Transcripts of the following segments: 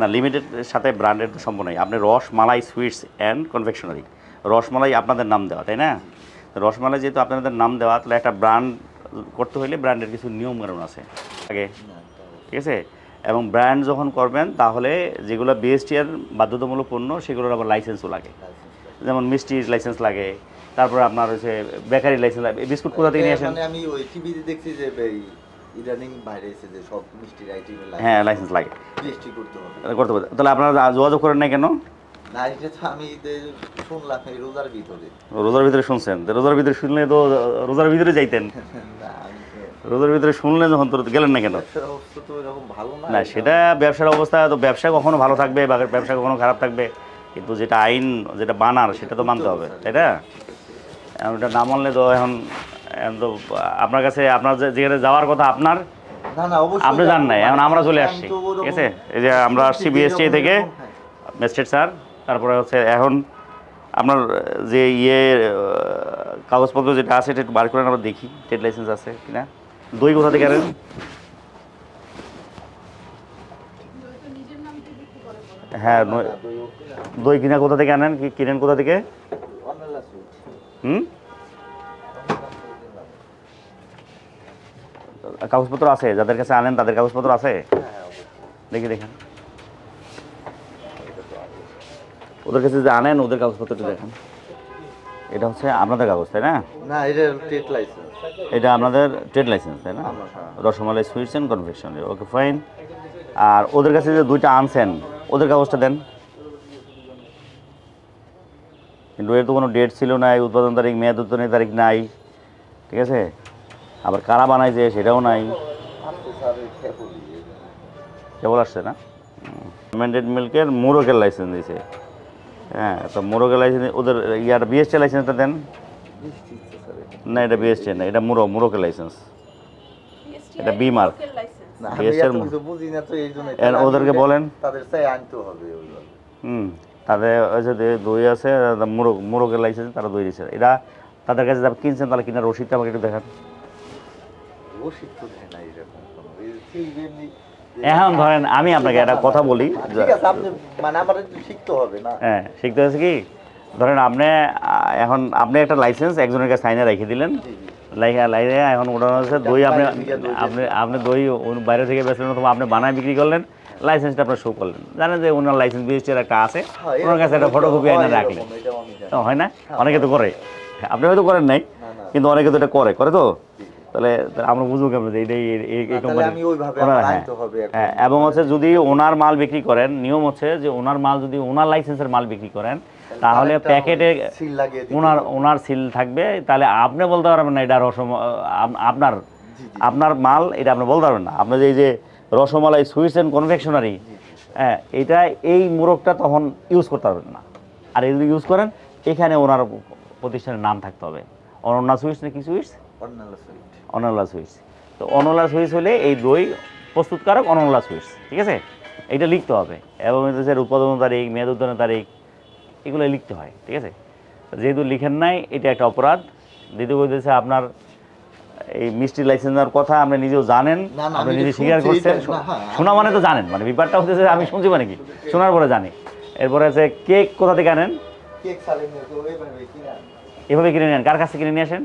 না লিমিটেড সাথে ব্র্যান্ডের তো সম্ভব নয়। আপনি Rasmalai sweets and confectionery Rasmalai আপনাদের নাম দেওয়া, তাই না? রসমালাই যেহেতু আপনাদের নাম দেওয়া, তাহলে একটা ব্র্যান্ড করতে হলে ব্র্যান্ডের কিছু নিয়ম কারণ আছে। আগে, ঠিক আছে? এবং ব্র্যান্ড যখন করবেন, তাহলে যেগুলো বিএসটিআর বাধ্যতামূলক পণ্য, সেগুলোর আবার লাইসেন্সও লাগে। যেমন মিষ্টির লাইসেন্স লাগে তারপরে আপনার হচ্ছে বেকারি লাইসেন্স লাগে বিস্কুট কোথা থেকে নিয়ে আসেন? মানে আমি ওই টিভিতে দেখছি যে ইদানিং বাইরে এসে যে সব মিষ্টির আইটেমের লাগে। হ্যাঁ লাইসেন্স লাগে। জিএসটি করতে হবে। করতে পারবে তাহলে আপনারা যোগাযোগ করেন না কেন? না এটা তো আমি শুনলাম এই রোজার ভিতরে। রোজার ভিতরে শুনছেন? রোজার ভিতরে শুনলে তো রোজার ভিতরে যাইতেন। রোজার ভিতরে শুনলে যখন তো গেলেন না কেন? না সেটা ব্যবসার অবস্থা তো ব্যবসা কখনো ভালো থাকবে বা ব্যবসা কখনো খারাপ থাকবে? কিন্তু যেটা আইন যেটা বানার সেটা তো মানতে হবে তাই না? এখন এটা না মানলে তো এখন তো আপনার কাছে আপনার যে- যেখানে যাওয়ার কথা আপনার আপনি জান নাই এখন আমরা চলে আসছি ঠিক আছে? এই যে আমরা আসছি বিএসটি থেকে ম্যাজিস্ট্রেট স্যার তারপরে হচ্ছে এখন আপনার যে ইয়ে কাগজপত্র যেটা আছে এটা একটু বার করে আমরা দেখি ট্রেড লাইসেন্স আছে কিনা। দই কোথা থেকে আনেন? হ্যাঁ দই কিনা কোথা থেকে আনেন? কি কিনেন কোথা থেকে? হুম? কাগজপত্র আছে? যাদের কাছে আনেন তাদের কাগজপত্র আছে? দেখি দেখেন ওদের কাছে যে আনেন ওদের কাগজপত্রটা দেখেন। এটা হচ্ছে আপনাদের কাগজ তাই না? না এটা টেট লাইসেন্স এটা আপনাদের ট্রেড লাইসেন্স তাই না? হ্যাঁ। Rasmalai sweets and confectionery okay fine আর ওদের কাছে যে দুইটা আনছেন ওদের কাগজটা দেন। কিন্তু এর তো কোনো ডেট ছিল না এই উৎপাদন তারিখ মেয়াদ উৎপাদনের তারিখ নাই ঠিক আছে? আবার কারা বানাইছে সেটাও নাই। কেবল আসছে না? ম্যান্ডেড মিল্কের মোরকের লাইসেন্স দিয়েছে হ্যাঁ তো মোরকের লাইসেন্স ওদের ইয়ার বিএসটি লাইসেন্সটা দেন। না এটা বিএসটি না এটা মুরো মুরকের লাইসেন্স এটা বি মার্ক না BSc আমি এর এত মধ্যে। কিছু বুঝি না তো এই জন্য এর ওদেরকে বলেন। তাদের চাই আনতে হবে হুম তাদের হচ্ছে যে দই আছে মুরগ মুরগের লাইসেন্স তারা দই দিচ্ছে এরা তাদের কাছে যারা কিনছেন তাহলে কিনার রসিদটা আমাকে একটু দেখান রসিদ তো দেয় না এরকম কোনো। এই সেই এমনি- এখন ধরেন আমি আপনাকে একটা কথা বলি আপনি মানে আমার শিখতে হবে না হ্যাঁ শিখতে হচ্ছে কি ধরেন আপনি এখন আপনি একটা লাইসেন্স একজনের কাছে সাইনে রেখে দিলেন। লাইকা লাইনে এখন ওঠানো হচ্ছে দই আপনি আপনি আপনি দই বাইরে থেকে বেচলেন অথবা আপনি বানায় বিক্রি করলেন লাইসেন্সটা আপনার শো করলেন। জানেন যে ওনার লাইসেন্স বিএসটির একটা আছে হ্যাঁ, ওনার কাছে একটা ফটোকপি এনে রাখলেন। হয়। না? অনেকে তো করে। আপনি হয়তো করেন নাই। কিন্তু অনেকে তো এটা করে করে তো? তাহলে আমরা বুঝব কেমন যে এই- কোম্পানি হ্যাঁ। হ্যাঁ এবং হচ্ছে যদি ওনার মাল বিক্রি করেন নিয়ম হচ্ছে যে ওনার মাল যদি ওনার লাইসেন্সের মাল বিক্রি করেন তাহলে প্যাকেটে ওনার ওনার সিল থাকবে। তাহলে আপনি বলতে পারবেন না এটা রসম আপনার আপনার মাল এটা আপনি বলতে পারবেন না। আপনার এই যে রসমালাই সুইটস অ্যান্ড কনফেকশনারি হ্যাঁ এটা এই মোরগটা তখন ইউজ করতে পারবেন না। আর যদি ইউজ করেন এখানে ওনার প্রতিষ্ঠানের নাম থাকতে হবে। অনন্যা সুইটস না কি সুইটস। অনলা সুইটস তো অনলা সুইটস হলে এই দই প্রস্তুতকারক অনলা সুইটস ঠিক আছে? এটা লিখতে হবে। এবং উৎপাদন তারিখ মেয়াদ উৎপাদনের তারিখ এগুলো লিখতে হয় ঠিক আছে? যেহেতু লিখেন নাই এটা একটা অপরাধ। দ্বিতীয় হইতেছে আপনার এই মিষ্টি লাইসেন্স নেওয়ার কথা আপনি নিজেও জানেন আপনি নিজে স্বীকার করছেন। হ্যাঁ, শোনা মানে তো জানেন মানে ব্যাপারটা হচ্ছে আমি শুনছি মানে কি? শোনার পরে জানি। এরপরে আছে কেক কোথা থেকে আনেন? এভাবে কিনে নেন কার কাছে কিনে নিয়ে আসেন।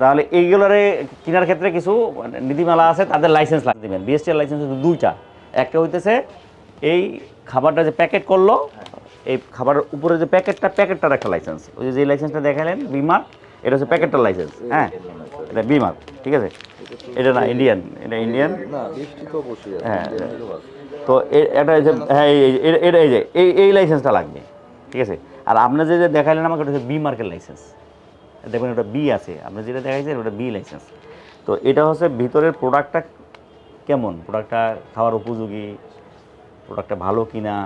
তাহলে এইগুলোরে কেনার ক্ষেত্রে কিছু নীতিমালা আছে তাদের লাইসেন্স লাগবে দেবেন। বিএসটিআর লাইসেন্স হচ্ছে দুইটা। একটা হইতেছে এই খাবারটা যে প্যাকেট করল এই খাবারের উপরে যে প্যাকেটটা প্যাকেটটার একটা লাইসেন্স ওই যে লাইসেন্সটা দেখালেন বিমার এটা হচ্ছে প্যাকেটটার লাইসেন্স হ্যাঁ? এটা বিমার ঠিক আছে? এটা না ইন্ডিয়ান এটা ইন্ডিয়ান তো হ্যাঁ, তো এটা এই যে হ্যাঁ এটা- এটা এই যে এই এই লাইসেন্সটা লাগবে ঠিক আছে? আর আপনি যে যে দেখাইলেন আমাকে ওটা হচ্ছে বি মার্কের লাইসেন্স দেখবেন ওটা বি আছে। আপনি যেটা দেখাইছেন, ওটা বি লাইসেন্স তো এটা হচ্ছে ভিতরের প্রোডাক্টটা কেমন? প্রোডাক্টটা খাওয়ার উপযোগী? প্রোডাক্টটা ভালো কিনা?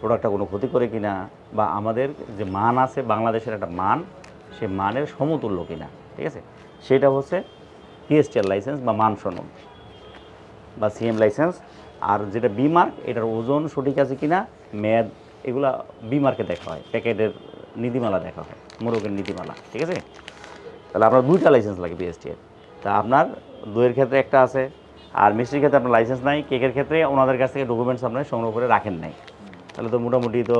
প্রোডাক্টটা কোনো ক্ষতি করে কিনা? বা আমাদের যে মান আছে, বাংলাদেশের একটা মান, সে মানের সমতুল্য কিনা? ঠিক আছে? সেটা হচ্ছে পিএসটিআর লাইসেন্স বা মান সনদ বা সিএম লাইসেন্স আর যেটা বি মার্ক এটার ওজন সঠিক আছে কিনা? মেয়াদ, এগুলা বি মার্কে দেখা হয়। প্যাকেটের নীতিমালা দেখা হয় মোরগের নীতিমালা ঠিক আছে? তাহলে আপনার দুইটা লাইসেন্স লাগে বিএসটি এর। তা আপনার দইয়ের ক্ষেত্রে একটা আছে আর মিষ্টির ক্ষেত্রে আপনার লাইসেন্স নাই কেকের ক্ষেত্রে ওনাদের কাছ থেকে ডকুমেন্টস আপনার সংগ্রহ করে রাখেন নাই। তাহলে তো মোটামুটি তো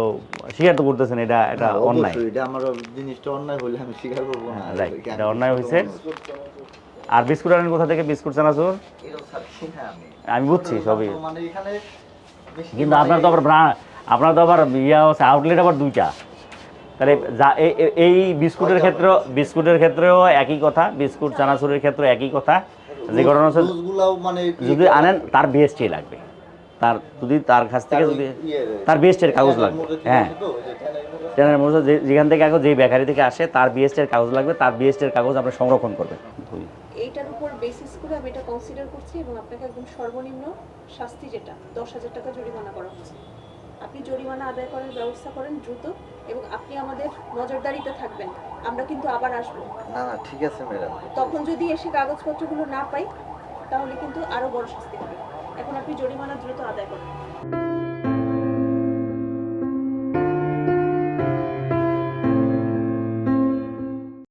স্বীকার তো করতেছেন এটা এটা হ্যাঁ, অন্যায়। এটা আমার জিনিসটা অন্যায় হলে আমি স্বীকার করব না। রাইট এটা অন্যায় হয়েছে আর বিস্কুট আনেন কোথা থেকে? বিস্কুট চানাচুর? এরকম আমি। বুঝছি সবই। মানে কিন্তু আপনার তো আবার আপনার তো আবার ইয়া হচ্ছে আউটলেট আবার দুইটা। তাহলে যা এই বিস্কুটের ক্ষেত্রেও বিস্কুটের ক্ষেত্রেও একই কথা বিস্কুট চানাচুরের ক্ষেত্রে একই কথা। যে ঘটনা হচ্ছে মানে কি- যদি আনেন তার বিএসটি লাগবে। তার যদি তার কাছ থেকে যদি ইয়ে, তার বিএসটির কাগজ লাগবে। হ্যাঁ। যে মধ্যে- যে- যেখান থেকে কাগজ যেই বেকারি থেকে আসে তার বিএসটির কাগজ লাগবে। তার বিএসটির কাগজ আপনি সংরক্ষণ করবেন। এইটার উপর বেসিস করে আমি এটা কনসিডার করছি এবং আপনাকে একদম সর্বনিম্ন শাস্তি যেটা দশ হাজার টাকা জরিমানা করা হচ্ছে। আপনি জরিমানা আদায় করার ব্যবস্থা করেন দ্রুত এবং আপনি আমাদের নজরদারিতে থাকবেন। আমরা কিন্তু আবার আসব। না না ঠিক আছে ম্যাডাম। তখন যদি এসে কাগজপত্রগুলো না পাই তাহলে কিন্তু আরও বড় শাস্তি হবে। এখন আপনি জরিমানা দ্রুত আদায় করেন।